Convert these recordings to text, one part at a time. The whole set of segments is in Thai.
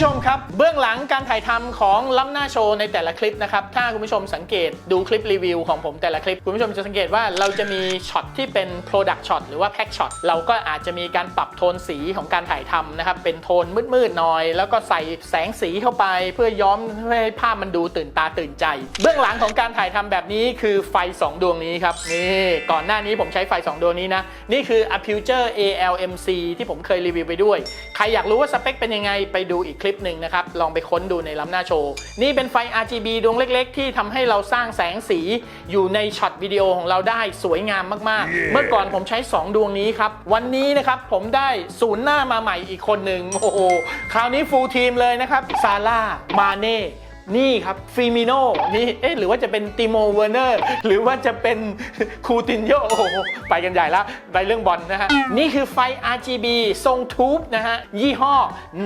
ผู้ชมครับ เบื้องหลังการถ่ายทำของล้ำหน้าโชว์ในแต่ละคลิปนะครับ ถ้าคุณผู้ชมสังเกตดูคลิปรีวิวของผมแต่ละคลิป คุณผู้ชมจะสังเกตว่าเราจะมีช็อตที่เป็น Product Shot หรือว่า Pack Shot เราก็อาจจะมีการปรับโทนสีของการถ่ายทำนะครับ เป็นโทนมืดๆหน่อย แล้วก็ใส่แสงสีเข้าไป เพื่อย้อมให้ภาพมันดูตื่นตาตื่นใจ เบื้องหลังของการถ่ายทำแบบนี้คือไฟ 2 ดวงนี้ครับนี่ก่อนหน้านี้ผมใช้ไฟ 2 ดวงนี้นะนี่คือ Aputure ALMC ที่ผมเคยรีวิวไปด้วย ใครอยากรู้ว่าสเปคเป็นยังไงไปดูอีกคลิปหนึ่งนะครับ ลองไปค้นดูในล้ำหน้าโชว์ นี่เป็นไฟ RGB ดวงเล็กๆ ที่ทำให้เราสร้างแสงสีอยู่ในช็อตวิดีโอของเราได้สวยงามมากๆเมื่อก่อนผมใช้ 2 ดวงนี้ครับ วันนี้นะครับผมได้ศูนย์หน้ามาใหม่อีกคนหนึ่งโอ้โห คราวนี้ฟูลทีมเลยนะครับซาร่ามาเน่ นี่ครับฟิมิโนนี่เอ๊ะหรือว่าจะเป็นติโมเวอร์เนอร์หรือว่าจะเป็นคูตินโยโอ้โหไปกันใหญ่ละไปเรื่องบอลนะฮะ นี่คือไฟ RGB ทรงทูบนะฮะ ยี่ห้อ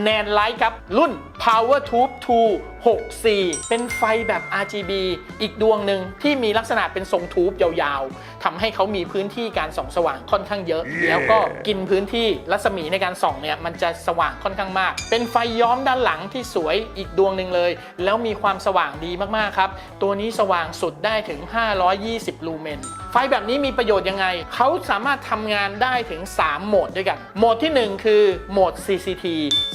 แนนไลท์ครับ รุ่น Power Tube 2 64เป็นไฟแบบ RGB อีกดวงหนึ่งที่มีลักษณะเป็นทรงทูบยาวๆ ทำให้เขามีพื้นที่การส่องสว่างค่อนข้างเยอะ แล้วก็กินพื้นที่รัศมีในการส่องเนี่ยมันจะสว่างค่อนข้างมาก เป็นไฟย้อมด้านหลังที่สวยอีกดวงหนึ่งเลย แล้วมีความสว่างดีมากๆครับ ตัวนี้สว่างสุดได้ถึง 520 ลูเมน ไฟแบบนี้มีประโยชน์ยังไง เขาสามารถทำงานได้ถึง 3 โหมดด้วยกัน โหมดที่ 1 คือโหมด CCT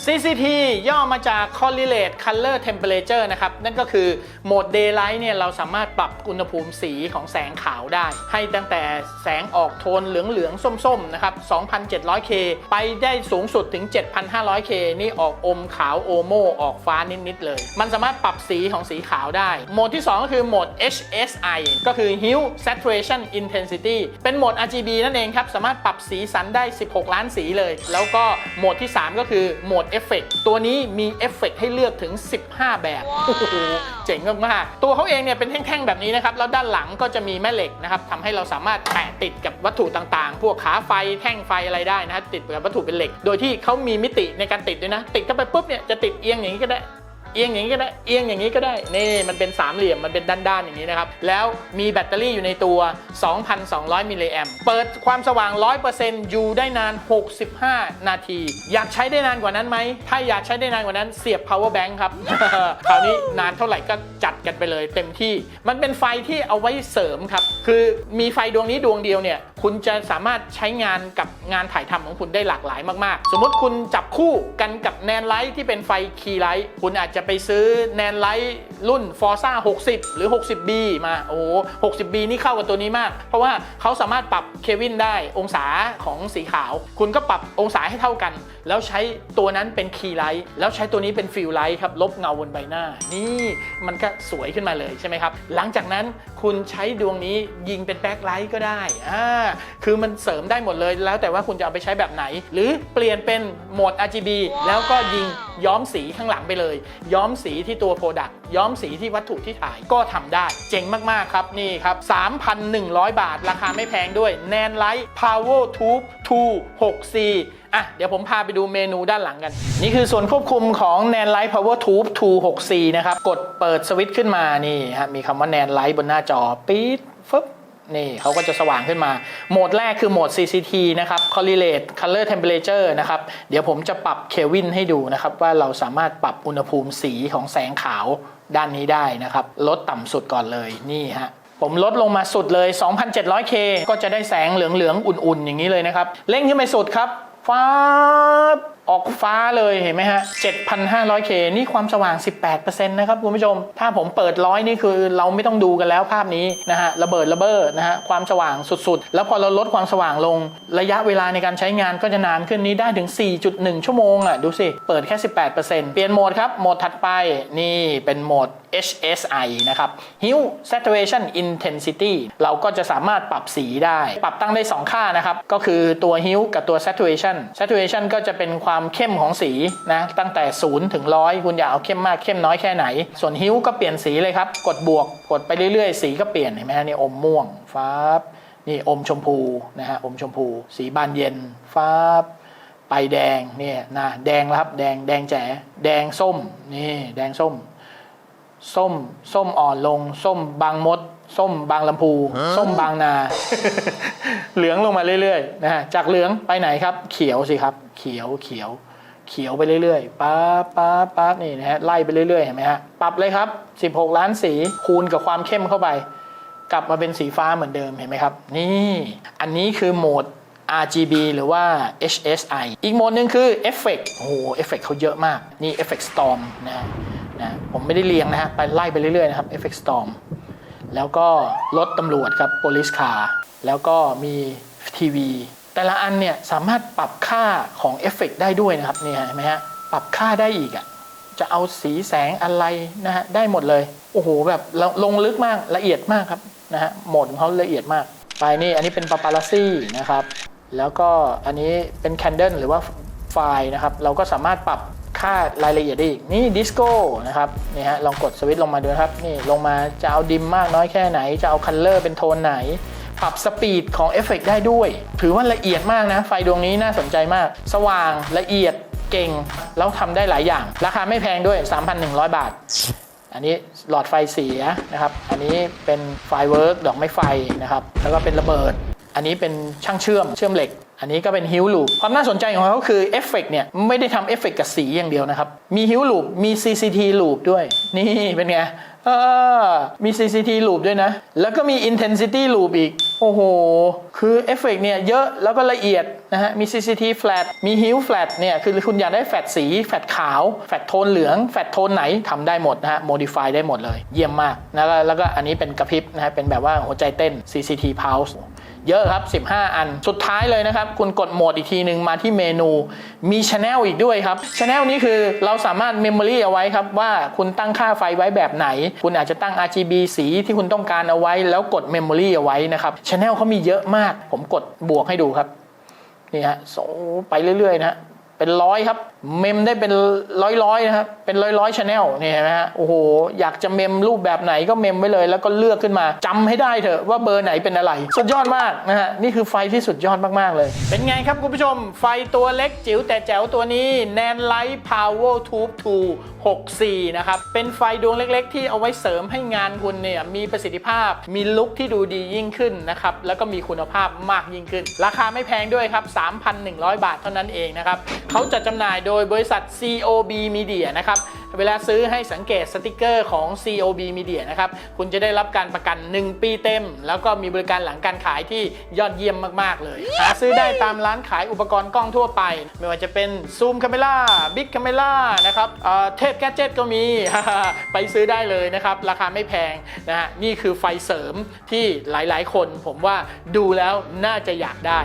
CCT ย่อมาจาก Correlate Color Temperature นะครับ นั่นก็คือโหมด Daylight เนี่ยเราสามารถปรับอุณหภูมิสีของแสงขาวได้ ให้ตั้งแต่แสงออกโทนเหลืองๆ ส้มๆ นะครับ 2,700K ไปได้สูงสุดถึง 7,500K นี่ออกอมขาวโอโมออกฟ้านิดๆเลย มันสามารถปรับสีของสีขาวได้ โหมดที่ 2 ก็คือโหมด HSI ก็คือ Hue Saturation Intensity เป็นโหมด RGB นั่นเองครับ สามารถปรับสีสันได้ 16 ล้านสีเลย แล้วก็โหมดที่ 3 ก็คือโหมด Effect ตัวนี้มีเอฟเฟกให้เลือกถึง 15 แบบโอ้โหเจ๋งมากๆตัวเขาเองเนี่ยเป็นแท่งๆแบบนี้นะครับ แล้วด้านหลังก็จะมีแม่เหล็กนะครับทำให้เราสามารถแปะติดกับวัตถุต่างๆ พวกขาไฟแท่งไฟอะไรได้นะฮะติดกับวัตถุเป็นเหล็ก โดยที่เขามีมิติในการติดด้วยนะ ติดเข้าไปปุ๊บเนี่ยจะติดเอียงอย่างนี้ก็ได้ เอียงอย่างนี้ก็ได้เอียงอย่างนี้ก็ได้นี่มันเป็นสามเหลี่ยมมันเป็นด้านๆอย่างนี้นะครับแล้วมีแบตเตอรี่อยู่ในตัว 2,200 มิลลิแอมเปิดความสว่าง 100%อยู่ได้นาน 65 นาที อยากใช้ได้นานกว่านั้นไหมถ้าอยากใช้ได้นานกว่านั้นเสียบ power bank ครับ คราวนี้นานเท่าไหร่ก็จัดกันไปเลยเต็มที่ มันเป็นไฟที่เอาไว้เสริมครับ คือมีไฟดวงนี้ดวงเดียวเนี่ยคุณจะสามารถใช้งานกับงานถ่ายทำของคุณได้หลากหลายมากๆ สมมติคุณจับคู่กันกับแนนไลท์ที่เป็นไฟคีไลท์คุณอาจจะไปซื้อแนนไลท์รุ่น Forza 60 หรือ 60B มาโอ้โห 60B นี่เข้ากับตัวนี้มาก เพราะว่าเขาสามารถปรับเควินได้องศาของสีขาว คุณก็ปรับองศาให้เท่ากัน แล้วใช้ตัวนั้นเป็นคีไลท์แล้วใช้ตัวนี้เป็นฟิลไลท์ครับลบเงาบนใบหน้า นี่มันก็สวยขึ้นมาเลยใช่ไหมครับหลังจากนั้นคุณใช้ดวงนี้ยิงเป็นแบ็คไลท์ก็ได้อ่าคือมันเสริมได้หมดเลย แล้วแต่ว่าคุณจะเอาไปใช้แบบไหน หรือเปลี่ยนเป็นโหมด RGB แล้วก็ยิงย้อมสีข้างหลังไปเลย ย้อมสีที่ตัว Product ย้อมสีที่วัตถุที่ถ่ายก็ทำได้ เจ๋งมาก ๆ ครับ นี่ครับ 3,100 บาท ราคาไม่แพงด้วย n a n Light Power Tube 2 6C อะ เดี๋ยวผมพาไปดูเมนูด้านหลังกัน นี่คือส่วนควบคุมของ n a n Light Power Tube 2 6C นะครับ กดเปิดสวิตช์ขึ้นมานี่ฮะมีคำว่า n a n Light บนหน้าจอ ปี๊ดฟึบ นี่เขาก็จะสว่างขึ้นมา โหมดแรกคือโหมด CCT นะครับ Correlate Color Temperature นะครับ เดี๋ยวผมจะปรับเควินให้ดูนะครับ ว่าเราสามารถปรับอุณหภูมิสีของแสงขาวด้านนี้ได้นะครับ ลดต่ำสุดก่อนเลยนี่ฮะผมลดลงมาสุดเลย 2,700K ก็จะได้แสงเหลืองๆ อุ่นๆ อย่างนี้เลยนะครับ เร่งขึ้นไปสุดครับฟ้า ออกฟ้าเลยเห็นไหมฮะ 7,500K นี่ความสว่าง 18%นะครับคุณผู้ชม ถ้าผมเปิดร้อยนี่คือเราไม่ต้องดูกันแล้วภาพนี้นะฮะระเบิดระเบ้อนะฮะความสว่างสุดๆ แล้วพอเราลดความสว่างลง ระยะเวลาในการใช้งานก็จะนานขึ้นนี้ได้ถึง 4.1 ชั่วโมงอะดูสิ เปิดแค่ 18%เปลี่ยนโหมดครับ โหมดถัดไปนี่เป็นโหมด HSI นะครับ Hue Saturation Intensity เราก็จะสามารถปรับสีได้ ปรับตั้งได้ 2 ค่านะครับ ก็คือตัว Hue กับตัว Saturation Saturation ก็จะเป็นความความเข้มของสีนะตั้งแต่0ถึง100คุณอยากเอาเข้มมากเข้มน้อยแค่ไหน ส่วน Hue ก็เปลี่ยนสีเลยครับ กดบวกกดไปเรื่อยๆ สีก็เปลี่ยนเห็นไหมฮะนี่อมม่วงฟ้าบนี่อมชมพูนะฮะอมชมพู สีบานเย็นฟ้าบไปแดงเนี่ยนะแดงแล้วครับแดงแดงแจ๋แดงส้มนี่แดงส้ม ส้ม ส้มอ่อนลง ส้มบางมด ส้มบางลำพู ส้มบางนา เหลืองลงมาเรื่อยๆนะฮะจากเหลืองไปไหนครับ เขียวสิครับ เขียวเขียวเขียวไปเรื่อยๆปั๊บปั๊บปั๊บนี่นะฮะ ไล่ไปเรื่อยๆ เห็นไหมฮะ ปรับเลยครับ 16 ล้านสี คูณกับความเข้มเข้าไป กลับมาเป็นสีฟ้าเหมือนเดิม เห็นไหมครับ นี่ อันนี้คือโหมด RGB หรือว่า HSI อีกโหมดหนึ่งคือ Effect โอ้โห Effect เขาเยอะมาก นี่ Effect Storm นะฮะนะ ผมไม่ได้เรียงนะฮะ ไปไล่ไปเรื่อยๆ นะครับ Effect Storm แล้วก็รถตำรวจครับ Police Car แล้วก็มีทีวี แต่ละอันเนี่ยสามารถปรับค่าของเอฟเฟกได้ด้วยนะครับนี่เห็นไหมฮะปรับค่าได้อีกอะ่ะจะเอาสีแสงอะไรนะฮะได้หมดเลย โอ้โหแบบลงลึกมากละเอียดมากครับนะฮะโหมดของเขาละเอียดมาก ไปนี่อันนี้เป็นปาปา a ซี่นะครับแล้วก็อันนี้เป็นแคนเด e หรือว่าไฟนะครับ เราก็สามารถปรับ ค่ารายละเอียดได้อีกนี่ดิสโก้นะครับนี่ฮะลองกดสวิตช์ลงมาดูนะครับนี่ลงมาจะเอาดิมมากน้อยแค่ไหน จะเอาคัลเลอร์เป็นโทนไหน ปรับสปีดของเอฟเฟกได้ด้วย ถือว่าละเอียดมากนะ ไฟดวงนี้น่าสนใจมาก สว่างละเอียดเก่ง แล้วทำได้หลายอย่าง ราคาไม่แพงด้วย 3,100 บาท อันนี้หลอดไฟเสียนะครับ อันนี้เป็นไฟเวิร์กดอกไม้ไฟนะครับแล้วก็เป็นระเบิด อันนี้เป็นช่างเชื่อมเชื่อมเหล็ก อันนี้ก็เป็นฮิวลูปความน่าสนใจของเขาคือเอฟเฟกเนี่ยไม่ได้ทำเอฟเฟกกับสีอย่างเดียวนะครับ มีฮิวลูปมี CCT ลูปด้วย นี่เป็นไงมี CCT ลูปด้วยนะ แล้วก็มี Intensity Loop อีก โอ้โห คือเอฟเฟกเนี่ยเยอะแล้วก็ละเอียดนะฮะ มี CCT Flat มี Hue Flat เนี่ย คือคุณอยากได้แฟลตสี แฟลตขาว แฟลตโทนเหลือง แฟลตโทนไหนทำได้หมดนะฮะ modify ได้หมดเลย เยี่ยมมาก แล้วแล้วก็อันนี้เป็นกระพริบนะฮะ เป็นแบบว่าหัวใจเต้น CCT Pulse เยอะครับ 15 อัน สุดท้ายเลยนะครับ คุณกดโหมดอีกทีหนึ่งมาที่เมนู มีช anel อีกด้วยครับช anel นี้คือเราสามารถเมมโมรีเอาไว้ครับว่าคุณตั้งค่าไฟไว้แบบไหน คุณอาจจะตั้ง RGB สีที่คุณต้องการเอาไว้ แล้วกดเมมโมรีเอาไว้นะครับช anel เขามีเยอะมาก ผมกดบวกให้ดูครับนี่ฮะโซไปเรื่อยๆนะฮะ เป็นร้อยครับ เมมได้เป็นร้อยๆนะครับ เป็นร้อยๆชแนลนี่เห็นไหมฮะ โอ้โห อยากจะเมมรูปแบบไหนก็เมมไว้เลย แล้วก็เลือกขึ้นมาจำให้ได้เถอะว่าเบอร์ไหนเป็นอะไร สุดยอดมากนะฮะ นี่คือไฟที่สุดยอดมากๆเลย เป็นไงครับคุณผู้ชม ไฟตัวเล็กจิ๋วแต่แจ๋วตัวนี้ Nan Light Power Tube 2 64 นะครับ เป็นไฟดวงเล็กๆ ที่เอาไว้เสริมให้งานคุณเนี่ยมีประสิทธิภาพ มีลุคที่ดูดียิ่งขึ้นนะครับ แล้วก็มีคุณภาพมากยิ่งขึ้น ราคาไม่แพงด้วยครับ 3,100 บาทเท่านั้นเองนะครับเขาจะจำหน่ายโดยบริษัท COB Media นะครับ เวลาซื้อให้สังเกตสติกเกอร์ของ COB Media นะครับ คุณจะได้รับการประกัน 1 ปีเต็ม แล้วก็มีบริการหลังการขายที่ยอดเยี่ยมมาก ๆ เลย หาซื้อได้ตามร้านขายอุปกรณ์กล้องทั่วไป ไม่ว่าจะเป็นซูม c a m e r a Big Camera นะครับเอ่อเทพแกจ e t ก็มี ไปซื้อได้เลยนะครับ ราคาไม่แพงนะฮะ นี่คือไฟเสริมที่หลาย ๆ คนผมว่าดูแล้วน่าจะอยากได้